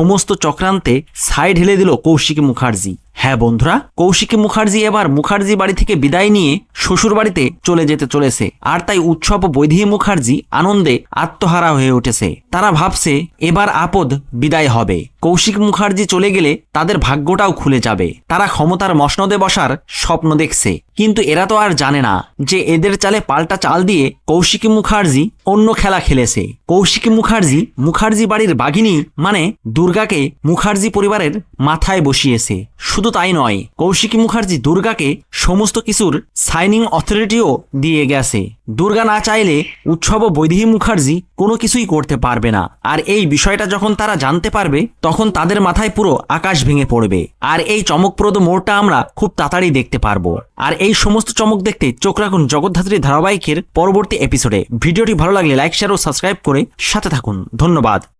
সমস্ত চক্রান্তে সাইড ঢেলে দিল কৌশিকী মুখার্জি। হ্যাঁ বন্ধুরা, কৌশিকী মুখার্জি এবার মুখার্জি বাড়ি থেকে বিদায় নিয়ে শ্বশুর বাড়িতে চলে যেতে চলেছে। আর তাই উৎসব বৈধি মুখার্জি আনন্দে আত্মহারা হয়ে উঠেছে। তারা ভাবছে, এবার আপদ বিদায় হবে। কৌশিক মুখার্জি চলে গেলে তাদের ভাগ্যটাও খুলে যাবে। তারা ক্ষমতার মসনদে বসার স্বপ্ন দেখছে। কিন্তু এরা তো আর জানে না যে এদের চালে পাল্টা চাল দিয়ে কৌশিকী মুখার্জি অন্য খেলা খেলেছে। কৌশিকী মুখার্জি মুখার্জি বাড়ির বাঘিনী মানে দুর্গাকে মুখার্জি পরিবারের মাথায় বসিয়েছে। শুধু তাই নয়, কৌশিকী মুখার্জি দুর্গাকে সমস্ত কিছুর সাইনিং অথরিটিও দিয়ে গেছে। দুর্গা না চাইলে উৎসব বৈদেহী মুখার্জি কোনো কিছুই করতে পারবে না। আর এই বিষয়টা যখন তারা জানতে পারবে, তখন তাদের মাথায় পুরো আকাশ ভেঙে পড়বে। আর এই চমকপ্রদ মোড়টা আমরা খুব তাড়াতাড়ি দেখতে পারব। আর এই সমস্ত চমক দেখতে চোখ রাখুন জগদ্ধাত্রী ধারাবাহিকের পরবর্তী এপিসোডে ভিডিওটি ভালো লাগলে লাইক শেয়ার ও সাবস্ক্রাইব করে সাথে থাকুন। ধন্যবাদ।